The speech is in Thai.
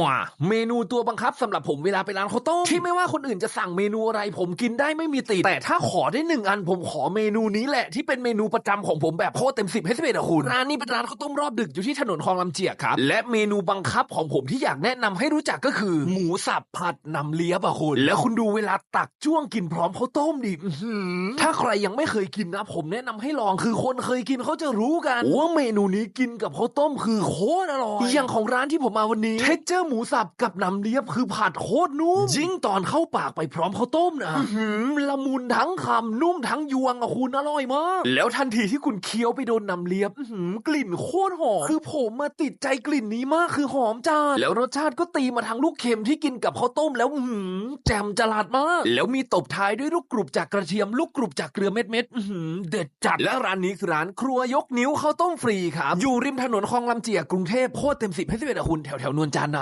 มาเมนูตัวบังคับสำหรับผมเวลาไปร้านข้าวต้มที่ไม่ว่าคนอื่นจะสั่งเมนูอะไร ผมกินได้ไม่มีติด แต่ถ้าขอได้หนึ่งอันผมขอเมนูนี้แหละที่เป็นเมนูประจำของผมแบบโคตรเต็มสิบให้สิบเอ็ดอะคุณร้านนี้เป็นร้านข้าวต้มรอบดึกอยู่ที่ถนนคลองลำเจียกครับ และเมนูบังคับของผมที่อยากแนะนำให้รู้จักก็คือ หมูสับผัดนำเลียบอะคุณแล้วคุณดูเวลาตักจ้วงกินพร้อมข้าวต้มดิอื้อหือถ้าใครยังไม่เคยกินนะ ผมแนะนำให้ลองคือคนเคยกินเขาจะรู้กันว่าเมนูนี้กินกับข้าวต้มคือโคตรอร่อยอย่างของร้านที่ผมมาวันนี้เท็กเจอร์หมูสับกับนำเลียบคือผัดโคตรนุ่มยิ่งตอนเข้าปากไปพร้อมข้าวต้มนะอื้อหือละมุนทั้งคำนุ่มทั้งยวงอะคุณอร่อยมากแล้วทันทีที่คุณเคี้ยวไปโดนนำเลียบอื้อหือกลิ่นโคตรหอมคือผมมาติดใจกลิ่นนี้มากคือหอมจัดแล้วรสชาติก็ตีมาทางลูกเค็มที่กินกับข้าวต้มแล้วอื้อหือแจ่มจลาดมาก แล้วมีตบท้ายด้วยลูกกรุบจากกระเทียมลูกกรุบจากเกลือเม็ดเม็ดๆอื้อหือเด็ดจัดและร้านนี้คือร้านครัวยกนิ้วข้าวต้มฟรีครับอยู่ริมถนนคลองลำเจียกกรุงเทพโคตรเต็มสิบให้สิบเอ็ดอะคุณแถวแถวๆนวลจันทร์นะ